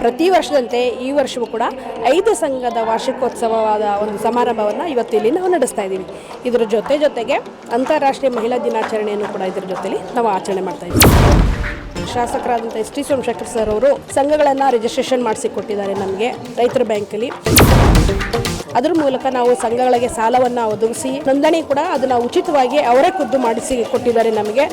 ಪ್ರತಿ ವರ್ಷದಂತೆ ಈ ವರ್ಷವೂ ಕೂಡ ಐದು ಸಂಘದ ವಾರ್ಷಿಕೋತ್ಸವವಾದ ಒಂದು ಸಮಾರಂಭವನ್ನು ಇವತ್ತು ಇಲ್ಲಿ ನಾವು ನಡೆಸ್ತಾ ಇದ್ದೀವಿ. ಇದರ ಜೊತೆ ಜೊತೆಗೆ ಅಂತಾರಾಷ್ಟ್ರೀಯ ಮಹಿಳಾ ದಿನಾಚರಣೆಯನ್ನು ಕೂಡ ಇದರ ಜೊತೆಯಲ್ಲಿ ನಾವು ಆಚರಣೆ ಮಾಡ್ತಾ ಇದ್ದೀವಿ. ಶಾಸಕರಾದಂಥ ಎಸ್ ಟಿ ಸೋಮಶೇಖರ್ ಸರ್ ಅವರು ಸಂಘಗಳನ್ನು ರಿಜಿಸ್ಟ್ರೇಷನ್ ಮಾಡಿಸಿಕೊಟ್ಟಿದ್ದಾರೆ ನಮಗೆ ರೈತರ ಬ್ಯಾಂಕಲ್ಲಿ. ಅದ್ರ ಮೂಲಕ ನಾವು ಸಂಘಗಳಿಗೆ ಸಾಲವನ್ನು ಒದಗಿಸಿ, ನೋಂದಣಿ ಕೂಡ ಅದನ್ನು ಉಚಿತವಾಗಿ ಅವರೇ ಖುದ್ದು ಮಾಡಿಸಿ ಕೊಟ್ಟಿದ್ದಾರೆ ನಮಗೆ.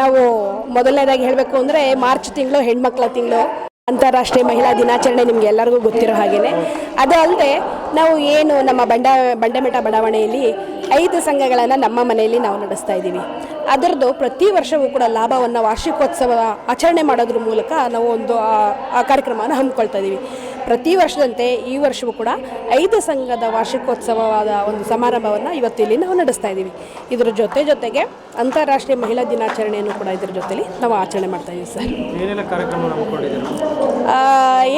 ನಾವು ಮೊದಲನೇದಾಗಿ ಹೇಳಬೇಕು ಅಂದರೆ ಮಾರ್ಚ್ ತಿಂಗಳು ಹೆಣ್ಮಕ್ಳ ತಿಂಗಳು, ಅಂತಾರಾಷ್ಟ್ರೀಯ ಮಹಿಳಾ ದಿನಾಚರಣೆ ನಿಮಗೆ ಎಲ್ಲರಿಗೂ ಗೊತ್ತಿರೋ ಹಾಗೆಯೇ ಅದು ಅಲ್ಲದೆ ನಾವು ಏನು ನಮ್ಮ ಬಂಡ ಬಂಡೆಮಠ ಬಡಾವಣೆಯಲ್ಲಿ ಐದು ಸಂಘಗಳನ್ನು ನಮ್ಮ ಮನೆಯಲ್ಲಿ ನಾವು ನಡೆಸ್ತಾ ಇದ್ದೀವಿ. ಅದರದ್ದು ಪ್ರತಿ ವರ್ಷವೂ ಕೂಡ ಲಾಭವನ್ನು ವಾರ್ಷಿಕೋತ್ಸವ ಆಚರಣೆ ಮಾಡೋದ್ರ ಮೂಲಕ ನಾವು ಒಂದು ಆ- ಕಾರ್ಯಕ್ರಮವನ್ನು ಹಮ್ಮಿಕೊಳ್ತಾ ಇದ್ದೀವಿ. ಪ್ರತಿ ವರ್ಷದಂತೆ ಈ ವರ್ಷವೂ ಕೂಡ ಐದು ಸಂಘದ ವಾರ್ಷಿಕೋತ್ಸವವಾದ ಒಂದು ಸಮಾರಂಭವನ್ನು ಇವತ್ತು ಇಲ್ಲಿ ನಾವು ನಡೆಸ್ತಾ ಇದ್ದೀವಿ. ಇದರ ಜೊತೆ ಜೊತೆಗೆ ಅಂತಾರಾಷ್ಟ್ರೀಯ ಮಹಿಳಾ ದಿನಾಚರಣೆಯನ್ನು ಕೂಡ ಇದರ ಜೊತೆಲಿ ನಾವು ಆಚರಣೆ ಮಾಡ್ತಾ ಇದ್ದೀವಿ ಸರ್.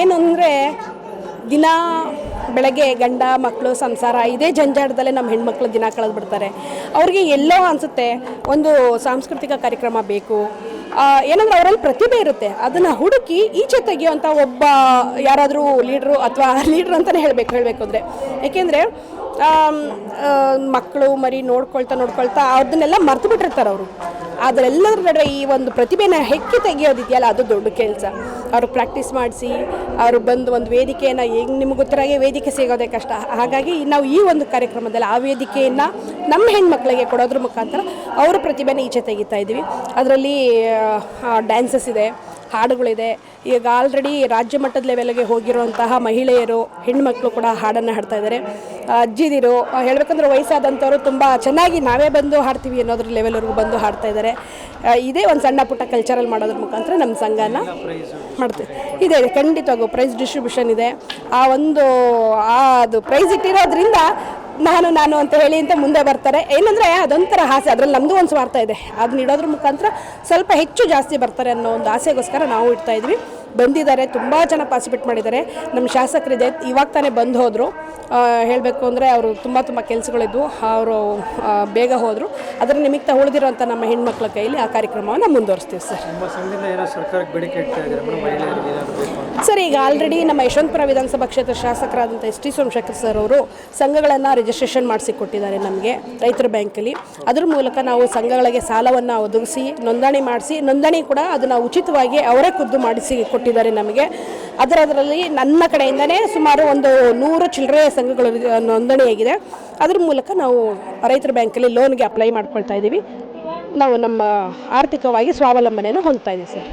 ಏನು ಅಂದರೆ ದಿನ ಬೆಳಗ್ಗೆ ಗಂಡ ಮಕ್ಕಳು ಸಂಸಾರ ಇದೇ ಜಂಜಾಟದಲ್ಲೇ ನಮ್ಮ ಹೆಣ್ಮಕ್ಳು ದಿನ ಕಳೆದು ಬಿಡ್ತಾರೆ ಅವ್ರಿಗೆ ಎಲ್ಲೋ ಅನಿಸುತ್ತೆ ಒಂದು ಸಾಂಸ್ಕೃತಿಕ ಕಾರ್ಯಕ್ರಮ ಬೇಕು ಏನಂದ್ರೆ ಅವರಲ್ಲಿ ಪ್ರತಿಭೆ ಇರುತ್ತೆ, ಅದನ್ನು ಹುಡುಕಿ ಈಚೆ ತೆಗೆಯುವಂಥ ಒಬ್ಬ ಯಾರಾದರೂ ಲೀಡ್ರು ಅಥವಾ ಲೀಡ್ರ್ ಅಂತಲೇ ಹೇಳಬೇಕು ಹೇಳಬೇಕು ಅಂದರೆ. ಏಕೆಂದರೆ ಮಕ್ಕಳು ಮರಿ ನೋಡ್ಕೊಳ್ತಾ ನೋಡ್ಕೊಳ್ತಾ ಅದನ್ನೆಲ್ಲ ಮರ್ತು ಬಿಟ್ಟಿರ್ತಾರೆ ಅವರು. ಅದರೆಲ್ಲದರ ನಡುವೆ ಈ ಒಂದು ಪ್ರತಿಭೆನ ಹೆಕ್ಕಿ ತೆಗೆಯೋದಿದೆಯಲ್ಲ, ಅದು ದೊಡ್ಡ ಕೆಲಸ. ಅವರು ಪ್ರಾಕ್ಟೀಸ್ ಮಾಡಿಸಿ, ಅವರು ಬಂದು ಒಂದು ವೇದಿಕೆಯನ್ನು ಈಗ ನಿಮ್ಗೆ ಗೊತ್ತಿರಾಗೆ ವೇದಿಕೆ ಸಿಗೋದೇ ಕಷ್ಟ. ಹಾಗಾಗಿ ನಾವು ಈ ಒಂದು ಕಾರ್ಯಕ್ರಮದಲ್ಲಿ ಆ ವೇದಿಕೆಯನ್ನು ನಮ್ಮ ಹೆಣ್ಮಕ್ಳಿಗೆ ಕೊಡೋದ್ರ ಮುಖಾಂತರ ಅವರ ಪ್ರತಿಭೆನ ಈಚೆ ತೆಗಿತಾ ಇದ್ದೀವಿ. ಅದರಲ್ಲಿ ಡ್ಯಾನ್ಸಸ್ ಇದೆ. ಹಾಡುಗಳಿದೆ. ಈಗ ಆಲ್ರೆಡಿ ರಾಜ್ಯ ಮಟ್ಟದ ಲೆವೆಲ್ಗೆ ಹೋಗಿರುವಂತಹ ಮಹಿಳೆಯರು ಹೆಣ್ಮಕ್ಳು ಕೂಡ ಹಾಡನ್ನು ಹಾಡ್ತಾ ಇದ್ದಾರೆ. ಅಜ್ಜಿದಿರು ಹೇಳಬೇಕಂದ್ರೆ ವಯಸ್ಸಾದಂಥವ್ರು ತುಂಬ ಚೆನ್ನಾಗಿ ನಾವೇ ಬಂದು ಹಾಡ್ತೀವಿ ಅನ್ನೋದ್ರ ಲೆವೆಲ್ವರೆಗೂ ಬಂದು ಹಾಡ್ತಾ ಇದ್ದಾರೆ. ಇದೇ ಒಂದು ಸಣ್ಣ ಪುಟ್ಟ ಕಲ್ಚರಲ್ ಮಾಡೋದ್ರ ಮುಖಾಂತರ ನಮ್ಮ ಸಂಘನ ಮಾಡ್ತೀವಿ. ಇದೆ, ಖಂಡಿತವಾಗೂ ಪ್ರೈಸ್ ಡಿಸ್ಟ್ರಿಬ್ಯೂಷನ್ ಇದೆ. ಆ ಒಂದು ಅದು ಪ್ರೈಸ್ ಇಟ್ಟಿರೋದ್ರಿಂದ ನಾನು ನಾನು ಅಂತ ಹೇಳಿ ಅಂತ ಮುಂದೆ ಬರ್ತಾರೆ. ಏನಂದರೆ, ಅದೊಂಥರ ಆಸೆ. ಅದರಲ್ಲಿ ನಮ್ಮದು ಒಂದು ಸ್ವಾರ್ಥ ಇದೆ. ಅದನ್ನ ಇಡೋದ್ರ ಮುಖಾಂತರ ಸ್ವಲ್ಪ ಹೆಚ್ಚು ಜಾಸ್ತಿ ಬರ್ತಾರೆ ಅನ್ನೋ ಒಂದು ಆಸೆಗೋಸ್ಕರ ನಾವು ಇಡ್ತಾ ಇದ್ವಿ. ಬಂದಿದ್ದಾರೆ ತುಂಬ ಜನ ಪಾರ್ಟಿಸಿಪೇಟ್ ಮಾಡಿದ್ದಾರೆ. ನಮ್ಮ ಶಾಸಕರಿದೆ ಇವಾಗ ತಾನೇ ಬಂದು ಹೋದರು. ಹೇಳಬೇಕು ಅಂದರೆ ಅವರು ತುಂಬ ತುಂಬ ಕೆಲಸಗಳಿದ್ವು ಅವರು ಬೇಗ ಹೋದರು. ಅದರ ನಿಮಿತ್ತ ಉಳಿದಿರೋಂಥ ನಮ್ಮ ಹೆಣ್ಮಕ್ಳ ಕೈಯಲ್ಲಿ ಆ ಕಾರ್ಯಕ್ರಮವನ್ನು ಮುಂದುವರಿಸ್ತೀವಿ ಸರ್. ಸರ್ ಈಗ ಆಲ್ರೆಡಿ ನಮ್ಮ ಯಶವಂತಪುರ ವಿಧಾನಸಭಾ ಕ್ಷೇತ್ರ ಶಾಸಕರಾದಂಥ ಎಸ್ ಟಿ ಸೋಮಶೇಖರ್ ಸರ್ ಅವರು ಸಂಘಗಳನ್ನು ರಿಜಿಸ್ಟ್ರೇಷನ್ ಮಾಡಿಸಿಕೊಟ್ಟಿದ್ದಾರೆ ನಮಗೆ ರೈತರ ಬ್ಯಾಂಕಲ್ಲಿ. ಅದ್ರ ಮೂಲಕ ನಾವು ಸಂಘಗಳಿಗೆ ಸಾಲವನ್ನು ಒದಗಿಸಿ ನೋಂದಣಿ ಮಾಡಿಸಿ ನೋಂದಣಿ ಕೂಡ ಅದನ್ನು ಉಚಿತವಾಗಿ ಅವರೇ ಖುದ್ದು ಮಾಡಿಸಿ ಕೊಟ್ಟಿದ್ದಾರೆ ನಮಗೆ. ಅದರದರಲ್ಲಿ ನನ್ನ ಕಡೆಯಿಂದನೇ ಸುಮಾರು ಒಂದು ನೂರು ಚಿಲ್ಲರೆ ಸಂಘಗಳು ನೋಂದಣಿಯಾಗಿದೆ. ಅದ್ರ ಮೂಲಕ ನಾವು ರೈತರ ಬ್ಯಾಂಕಲ್ಲಿ ಲೋನ್ಗೆ ಅಪ್ಲೈ ಮಾಡ್ಕೊಳ್ತಾ ಇದ್ದೀವಿ. ನಾವು ನಮ್ಮ ಆರ್ಥಿಕವಾಗಿ ಸ್ವಾವಲಂಬನೆಯನ್ನು ಹೊಂದ್ತಾ ಇದ್ದೀವಿ ಸರ್.